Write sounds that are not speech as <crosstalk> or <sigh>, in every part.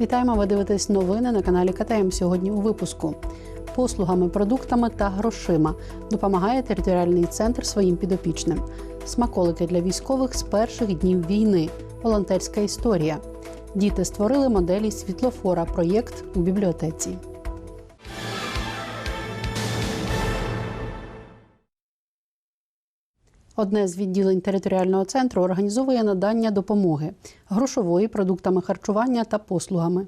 Вітаємо! Ви дивитесь новини на каналі КТМ. Сьогодні у випуску. Послугами, продуктами та грошима допомагає територіальний центр своїм підопічним. Смаколики для військових з перших днів війни. Волонтерська історія. Діти створили моделі світлофора. Проєкт у бібліотеці. Одне з відділень територіального центру організовує надання допомоги грошової, продуктами харчування та послугами.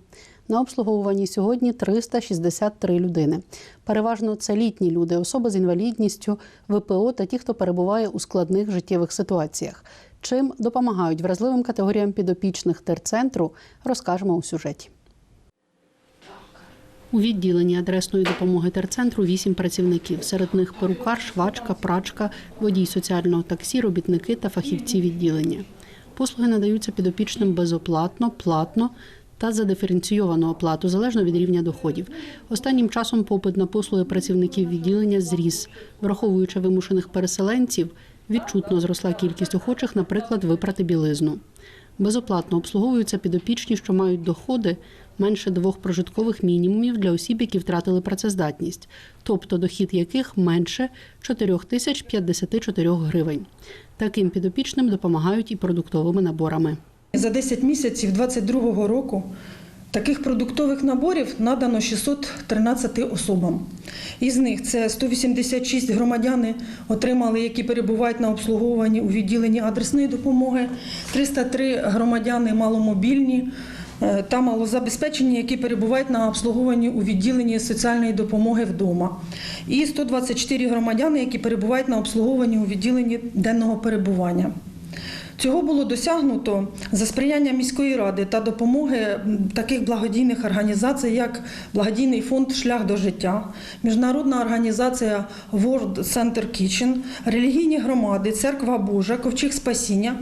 На обслуговуванні сьогодні 363 людини. Переважно це літні люди, особи з інвалідністю, ВПО та ті, хто перебуває у складних життєвих ситуаціях. Чим допомагають вразливим категоріям підопічних терцентру, розкажемо у сюжеті. У відділенні адресної допомоги терцентру вісім працівників. Серед них перукар, швачка, прачка, водій соціального таксі, робітники та фахівці відділення. Послуги надаються підопічним безоплатно, платно та за диференційовану оплату залежно від рівня доходів. Останнім часом попит на послуги працівників відділення зріс, враховуючи вимушених переселенців, відчутно зросла кількість охочих, наприклад, випрати білизну. Безоплатно обслуговуються підопічні, що мають доходи менше двох прожиткових мінімумів для осіб, які втратили працездатність, тобто дохід яких менше 4054 гривень. Таким підопічним допомагають і продуктовими наборами. За 10 місяців 2022 року таких продуктових наборів надано 613 особам. Із них це 186 громадяни отримали, які перебувають на обслуговуванні у відділенні адресної допомоги, 303 громадяни маломобільні е, та малозабезпечені, які перебувають на обслуговуванні у відділенні соціальної допомоги вдома, і 124 громадяни, які перебувають на обслуговуванні у відділенні денного перебування. Цього було досягнуто за сприяння міської ради та допомоги таких благодійних організацій, як благодійний фонд Шлях до життя, міжнародна організація World Center Kitchen, релігійні громади, Церква Божа, Ковчег Спасіння,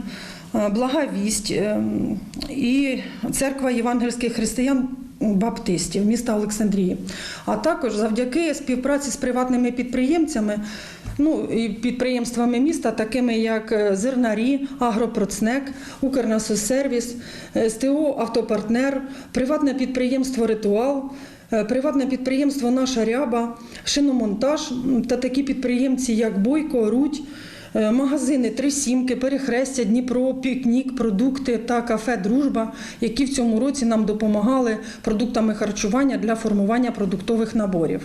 е, Благовість ем, і Церква євангельських християн. Баптистів міста Олександрії, а також завдяки співпраці з приватними підприємцями, ну і підприємствами міста, такими як е, Зернарі, Агропроцнек, Укрнасосервіс, е, СТО Автопартнер, приватне підприємство Ритуал. е, Приватне підприємство Наша Ряба, шиномонтаж та такі підприємці, як Бойко, Рудь, магазини Три Сімки, Перехрестя, Дніпро, Пікнік, продукти та кафе Дружба, які в цьому році нам допомагали продуктами харчування для формування продуктових наборів.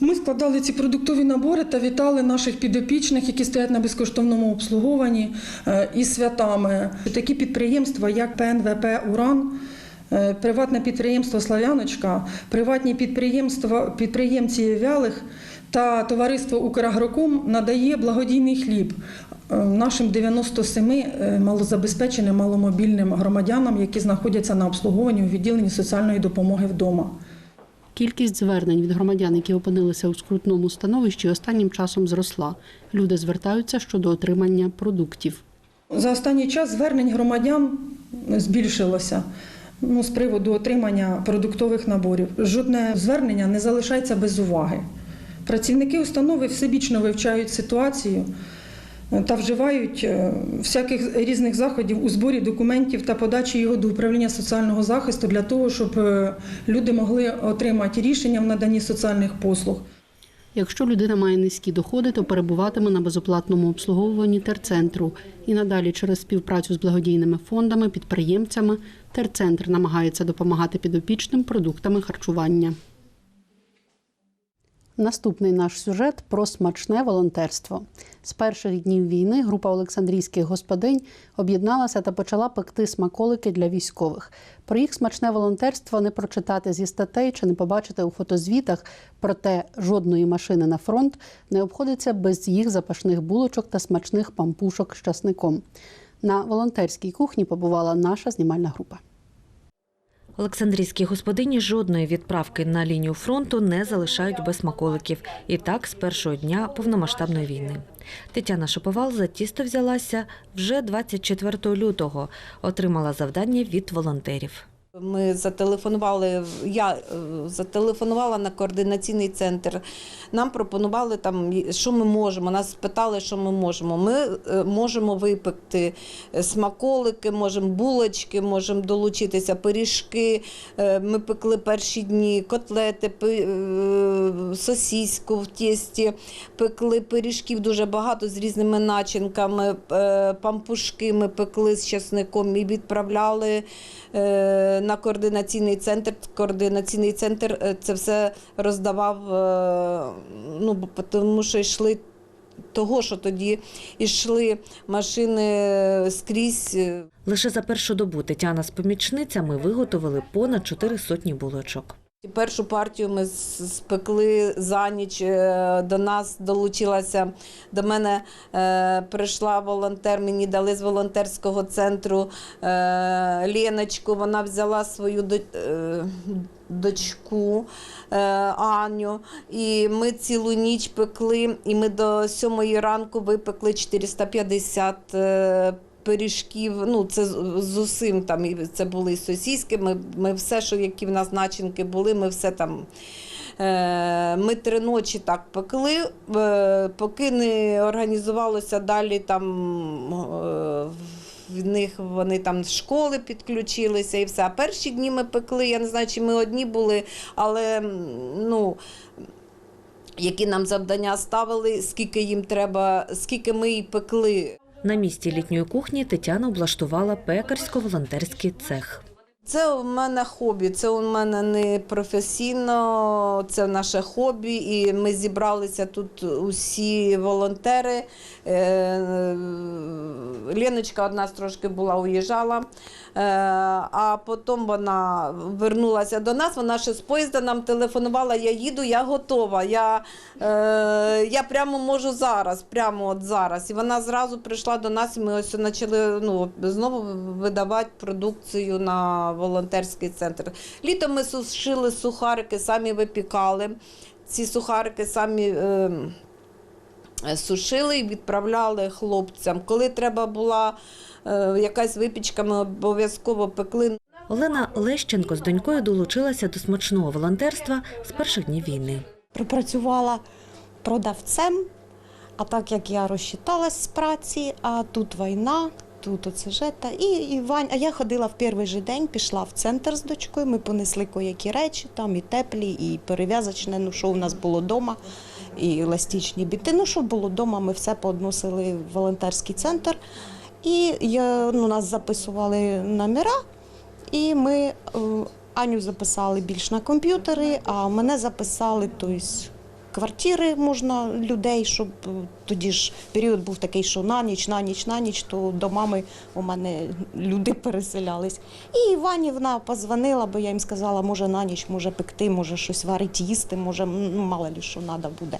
Ми складали ці продуктові набори та вітали наших підопічних, які стоять на безкоштовному обслуговуванні е, із святами. Такі підприємства, як ПНВП Уран. е, Приватне підприємство Славяночка, приватні підприємства, підприємці Вялих та товариство Украгроком надає благодійний хліб е, нашим 97 е, малозабезпеченим маломобільним громадянам, які знаходяться на обслуговуванні у відділенні соціальної допомоги вдома. Кількість звернень від громадян, які опинилися у скрутному становищі, останнім часом зросла. Люди звертаються щодо отримання продуктів. За останній час звернень громадян збільшилося ну, з приводу отримання продуктових наборів. Жодне звернення не залишається без уваги. Працівники установи всебічно вивчають ситуацію та вживають е, всяких різних заходів у зборі документів та подачі його до управління соціального захисту для того, щоб е, люди могли отримати рішення в наданні соціальних послуг. Якщо людина має низькі доходи, то перебуватиме на безоплатному обслуговуванні терцентру. І надалі через співпрацю з благодійними фондами, підприємцями терцентр намагається допомагати підопічним продуктами харчування. Наступний наш сюжет про смачне волонтерство. З перших днів війни група Олександрійських господинь об'єдналася та почала пекти смаколики для військових. Про їх смачне волонтерство не прочитати зі статей чи не побачити у фотозвітах. Проте жодної машини на фронт не обходиться без їх запашних булочок та смачних пампушок з часником. На волонтерській кухні побувала наша знімальна група. Олександрійські господині жодної відправки на лінію фронту не залишають без смаколиків. І так з першого дня повномасштабної війни. Тетяна Шоповал за тісто взялася вже 24 лютого. Отримала завдання від волонтерів. Ми зателефонували, я е, зателефонувала на координаційний центр. Нам пропонували там, що ми можемо. Нас питали, що ми можемо. Ми е, можемо випекти е, смаколики, можемо булочки, можемо долучитися, пиріжки. Ми пекли перші дні котлети, сосіську в тісті, пекли пиріжків дуже багато з різними начинками, пампушки ми пекли з часником і відправляли на координаційний центр. Координаційний центр е, це все роздавав, е, ну, тому що йшли того, що тоді йшли машини скрізь. е, Лише за першу добу Тетяна з помічницями виготовили понад чотири сотні булочок. Першу партію ми спекли за ніч. Е, До нас долучилася до мене е, прийшла волонтер. Мені дали з волонтерського центру е, Леночку. Вона взяла свою дочку Аню. І ми цілу ніч пекли. І ми до сьомої ранку випекли 450 е, пиріжків. Ну, це з усім там і це були сосіски. Ми, ми все, що які в нас начинки були, ми все там. е, Ми три ночі так пекли, е, поки не організувалося далі там. е, В них вони там з школи підключилися і все. А перші дні ми пекли, я не знаю, чи ми одні були, але ну, які нам завдання ставили, скільки їм треба, скільки ми і пекли. На місці літньої кухні Тетяна облаштувала пекарсько-волонтерський цех. Це у мене хобі, це у мене не професійно, це наше хобі. І ми зібралися тут усі волонтери. Е, Леночка одна трошки була уїжджала, е, а потім вона вернулася до нас. Вона ще з поїзда нам телефонувала, я їду, я готова. Я, е, я прямо можу зараз, прямо от зараз. І вона зразу прийшла до нас, і ми ось почали ну, знову видавати продукцію на волонтерський центр. Літом ми сушили сухарики, самі випікали. Ці сухарики самі. Е, Сушили і відправляли хлопцям. Коли треба була е, якась випічка, ми обов'язково пекли. Олена Лещенко з донькою долучилася до смачного волонтерства з перших днів війни. Пропрацювала продавцем, а так як я розчиталась з праці, а тут війна, тут оце жета. І, і Вань, а я ходила в перший же день, пішла в центр з дочкою. Ми понесли коякі речі, там і теплі, і перев'язочне, ну що у нас було вдома, і еластичні біти. Ну, що було вдома, ми все поодносили в волонтерський центр. І я, ну, нас записували номера, і ми е, Аню записали більш на комп'ютери, а мене записали тобто, квартири можна людей, щоб е, тоді ж період був такий, що на ніч, на ніч, на ніч, то до мами у мене люди переселялись. І Іванівна позвонила, бо я їм сказала, може на ніч, може пекти, може щось варити, їсти, може, ну, мало ли що треба буде.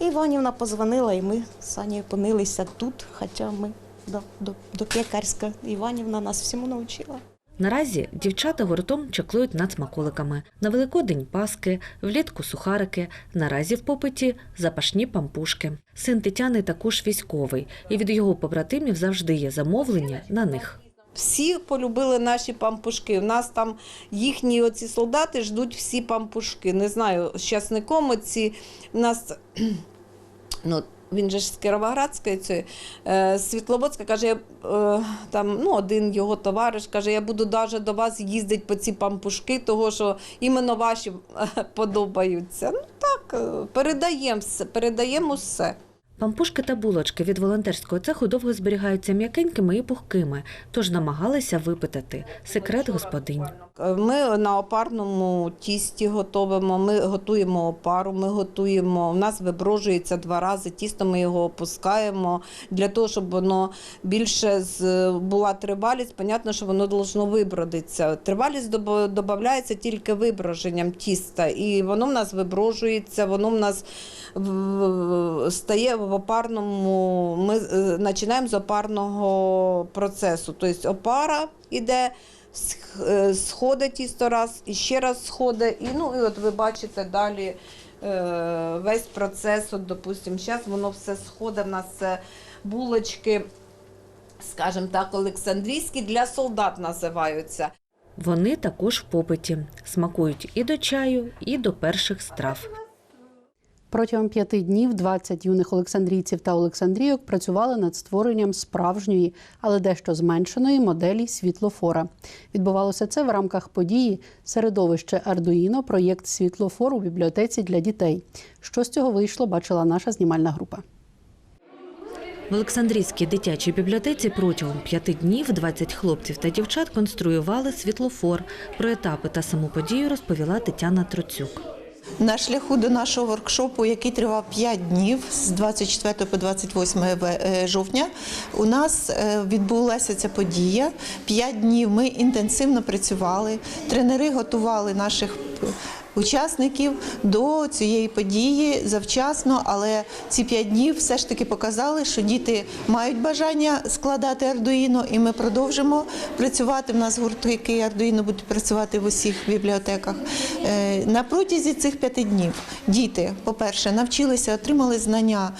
І Іванівна позвонила, і ми з Анею опинилися тут, хоча ми до, до, до пекарська. Іванівна нас всьому навчила. Наразі дівчата гуртом чаклують над смаколиками. На Великодень паски, влітку сухарики, наразі в попиті запашні пампушки. Син Тетяни також військовий, і від його побратимів завжди є замовлення на них. Всі полюбили наші пампушки. У нас там їхні оці солдати ждуть всі пампушки. Не знаю, з часником оці. У нас <clears throat> ну, він же ж з Кіровоградської, цієї, е, Світловодська, каже, я, е, там, ну, один його товариш каже, я буду навіть до вас їздити по ці пампушки, того що іменно ваші е, <laughs> подобаються. Ну так, передаємо все, передаємо все. Пампушки та булочки від волонтерського цеху довго зберігаються м'якенькими і пухкими, тож намагалися випитати секрет господинь. Ми на опарному тісті готуємо, ми готуємо опару, ми готуємо. У нас виброжується два рази тісто, ми його опускаємо для того, щоб воно більше була тривалість. Понятно, що воно должно вибродитися. Тривалість додається тільки виброженням тіста, і воно в нас виброжується, воно в нас стає в опарному. Ми е, починаємо з опарного процесу. Тобто опара йде е, сходить тісто раз, і ще раз сходить. І, ну, і от ви бачите далі е, весь процес, от, допустимо, зараз воно все сходить, в нас це булочки, скажімо так, Олександрійські для солдат називаються. Вони також в попиті, смакують і до чаю, і до перших страв. Протягом п'яти днів 20 юних олександрійців та олександрійок працювали над створенням справжньої, але дещо зменшеної моделі світлофора. Відбувалося це в рамках події середовище Ардуїно, проєкт світлофор у бібліотеці для дітей. Що з цього вийшло, бачила наша знімальна група. В Олександрійській дитячій бібліотеці протягом п'яти днів 20 хлопців та дівчат конструювали світлофор. Про етапи та саму подію розповіла Тетяна Троцюк. На шляху до нашого воркшопу, який тривав 5 днів з 24 по 28 ве- е, жовтня, у нас е, відбулася ця подія. 5 днів ми інтенсивно працювали. Тренери готували наших учасників до цієї події завчасно, але ці 5 днів все ж таки показали, що діти мають бажання складати ардуїно, і ми продовжимо працювати. В нас гуртки ардуїно будуть працювати в усіх бібліотеках. Е, На протязі цих п'яти днів діти, по-перше, навчилися, отримали знання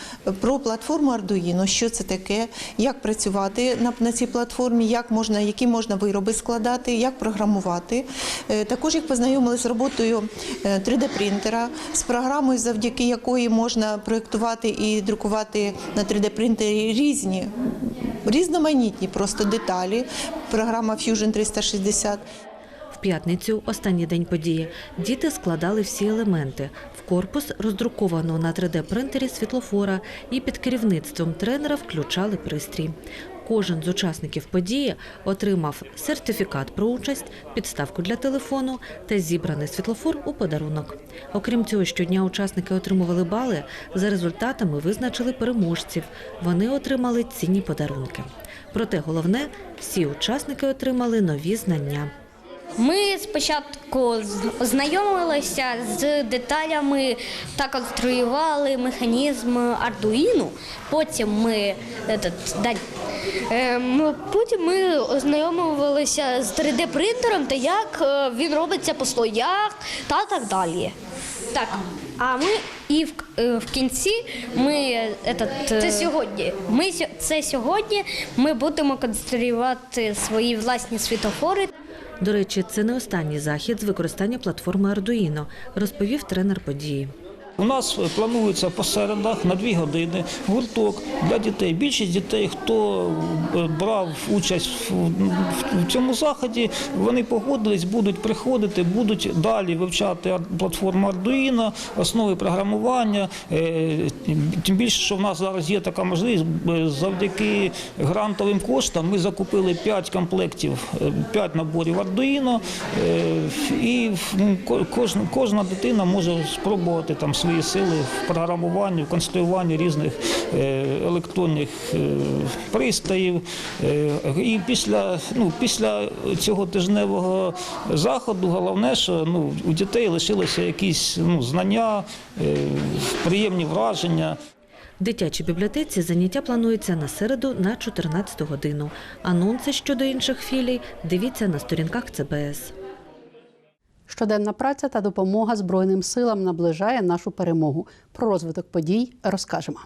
про платформу Arduino, що це таке, як працювати на, на цій платформі, як можна, які можна вироби складати, як програмувати. Е, Також їх познайомили з роботою 3D-принтера, з програмою, завдяки якої можна проєктувати і друкувати на 3D-принтері різні, різноманітні просто деталі. Програма Fusion 360. В п'ятницю, останній день події, діти складали всі елементи в корпус, роздрукованого на 3D-принтері світлофора, і під керівництвом тренера включали пристрій. Кожен з учасників події отримав сертифікат про участь, підставку для телефону та зібраний світлофор у подарунок. Окрім цього, щодня учасники отримували бали. За результатами визначили переможців. Вони отримали цінні подарунки. Проте головне, всі учасники отримали нові знання. Ми спочатку ознайомилися з деталями та конструювали механізм Arduino. Потім ми, е, потім ми ознайомилися з 3D-принтером та як е, він робиться по слоях та так далі. Так. А ми і в, е, в кінці ми этот, це сьогодні. Ми це сьогодні. Ми будемо конструювати свої власні світофори. До речі, це не останній захід з використання платформи Arduino, розповів тренер події. У нас планується по середах на дві години гурток для дітей. Більшість дітей, хто е, брав участь в, цьому заході, вони погодились, будуть приходити, будуть далі вивчати платформу Arduino, основи програмування. Е, Тим більше, що в нас зараз є така можливість, е, завдяки грантовим коштам ми закупили 5 комплектів, 5 наборів Arduino, е, і кожна дитина може спробувати там свої сили в програмуванні, в конструюванні різних е, електронних е, пристроїв. Е, І після, ну, після цього тижневого заходу головне, що ну, у дітей лишилися якісь ну, знання, приємні враження. В дитячій бібліотеці заняття планується на середу на 14 годину. Анонси щодо інших філій дивіться на сторінках ЦБС. Щоденна праця та допомога Збройним силам наближає нашу перемогу. Про розвиток подій розкажемо.